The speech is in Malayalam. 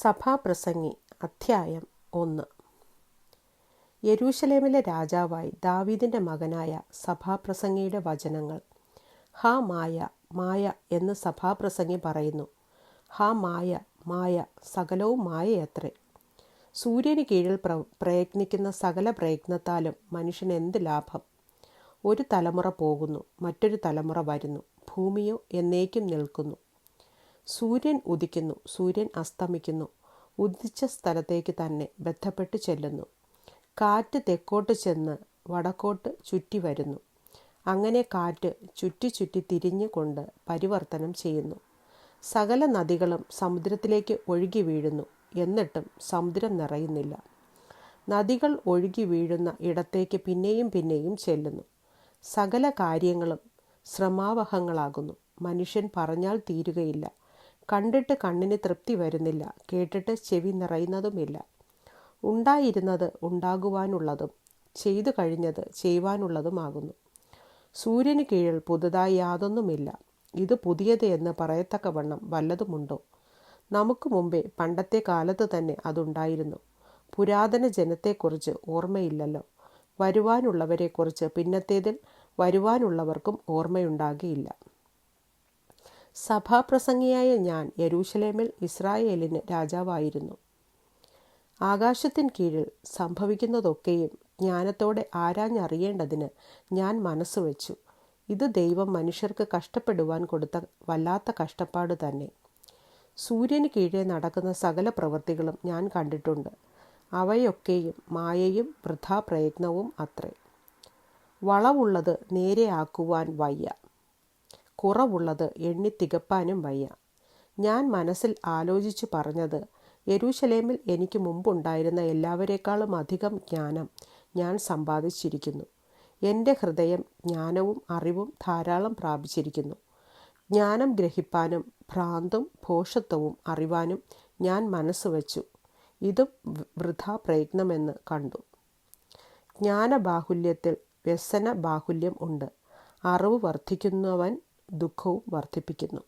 സഭാപ്രസംഗി അധ്യായം ഒന്ന്. യെരൂശലേമിലെ രാജാവായി ദാവീദിന്റെ മകനായ സഭാപ്രസംഗിയുടെ വചനങ്ങൾ. ഹാ മായ മായ എന്ന് സഭാപ്രസംഗി പറയുന്നു. ഹാ മായ മായ സകലവും മായയത്രേ. സൂര്യന് കീഴിൽ പ്ര പ്രയത്നിക്കുന്ന സകല പ്രയത്നത്താലും മനുഷ്യന് എന്ത് ലാഭം? ഒരു തലമുറ പോകുന്നു മറ്റൊരു തലമുറ വരുന്നു. ഭൂമിയോ എന്നേക്കും നിൽക്കുന്നു. സൂര്യൻ ഉദിക്കുന്നു സൂര്യൻ അസ്തമിക്കുന്നു. ഉദിച്ച സ്ഥലത്തേക്ക് തന്നെ ബന്ധപ്പെട്ട് ചെല്ലുന്നു. കാറ്റ് തെക്കോട്ട് ചെന്ന് വടക്കോട്ട് ചുറ്റി വരുന്നു. അങ്ങനെ കാറ്റ് ചുറ്റി ചുറ്റി തിരിഞ്ഞു കൊണ്ട് പരിവർത്തനം ചെയ്യുന്നു. സകല നദികളും സമുദ്രത്തിലേക്ക് ഒഴുകി വീഴുന്നു. എന്നിട്ടും സമുദ്രം നിറയുന്നില്ല. നദികൾ ഒഴുകി വീഴുന്ന ഇടത്തേക്ക് പിന്നെയും പിന്നെയും ചെല്ലുന്നു. സകല കാര്യങ്ങളും ശ്രമാവഹങ്ങളാകുന്നു. മനുഷ്യൻ പറഞ്ഞാൽ തീരുകയില്ല. കണ്ടിട്ട് കണ്ണിന് തൃപ്തി വരുന്നില്ല. കേട്ടിട്ട് ചെവി നിറയുന്നതുമില്ല. ഉണ്ടായിരുന്നത് ഉണ്ടാകുവാനുള്ളതും ചെയ്തു കഴിഞ്ഞത് ചെയ്യുവാനുള്ളതുമാകുന്നു. സൂര്യന് കീഴിൽ പുതുതായി യാതൊന്നുമില്ല. ഇത് പുതിയത് എന്ന് പറയത്തക്കവണ്ണം വല്ലതുമുണ്ടോ? നമുക്ക് മുമ്പേ പണ്ടത്തെ കാലത്ത് തന്നെ അതുണ്ടായിരുന്നു. പുരാതന ജനത്തെക്കുറിച്ച് ഓർമ്മയില്ലല്ലോ. വരുവാനുള്ളവരെക്കുറിച്ച് പിന്നത്തേതിൽ വരുവാനുള്ളവർക്കും ഓർമ്മയുണ്ടാകിയില്ല. സഭാപ്രസംഗിയായ ഞാൻ യരൂശലേമിൽ ഇസ്രായേലിന് രാജാവായിരുന്നു. ആകാശത്തിൻ കീഴിൽ സംഭവിക്കുന്നതൊക്കെയും ജ്ഞാനത്തോടെ ആരാഞ്ഞറിയേണ്ടതിന് ഞാൻ മനസ്സുവെച്ചു ഇത് ദൈവം മനുഷ്യർക്ക് കഷ്ടപ്പെടുവാൻ കൊടുത്ത വല്ലാത്ത കഷ്ടപ്പാട് തന്നെ. സൂര്യന് കീഴേ നടക്കുന്ന സകല പ്രവൃത്തികളും ഞാൻ കണ്ടിട്ടുണ്ട്. അവയൊക്കെയും മായയും വൃഥാപ്രയത്നവും അത്രേ. വളവുള്ളത് നേരെയാക്കുവാൻ വയ്യ. കുറവുള്ളത് എണ്ണി തികപ്പാനും വയ്യ. ഞാൻ മനസ്സിൽ ആലോചിച്ച് പറഞ്ഞത് യരൂശലേമിൽ എനിക്ക് മുമ്പുണ്ടായിരുന്ന എല്ലാവരേക്കാളും അധികം ജ്ഞാനം ഞാൻ സമ്പാദിച്ചിരിക്കുന്നു. എന്റെ ഹൃദയം ജ്ഞാനവും അറിവും ധാരാളം പ്രാപിച്ചിരിക്കുന്നു. ജ്ഞാനം ഗ്രഹിപ്പാനും ഭ്രാന്തും ഭോഷത്വവും അറിവാനും ഞാൻ മനസ്സ് വച്ചു. ഇതും വൃഥാ പ്രയത്നമെന്ന് കണ്ടു. ജ്ഞാനബാഹുല്യത്തിൽ വ്യസന ബാഹുല്യം ഉണ്ട്. അറിവ് വർദ്ധിക്കുന്നവൻ ദുഃഖവും വർദ്ധിപ്പിക്കുന്നു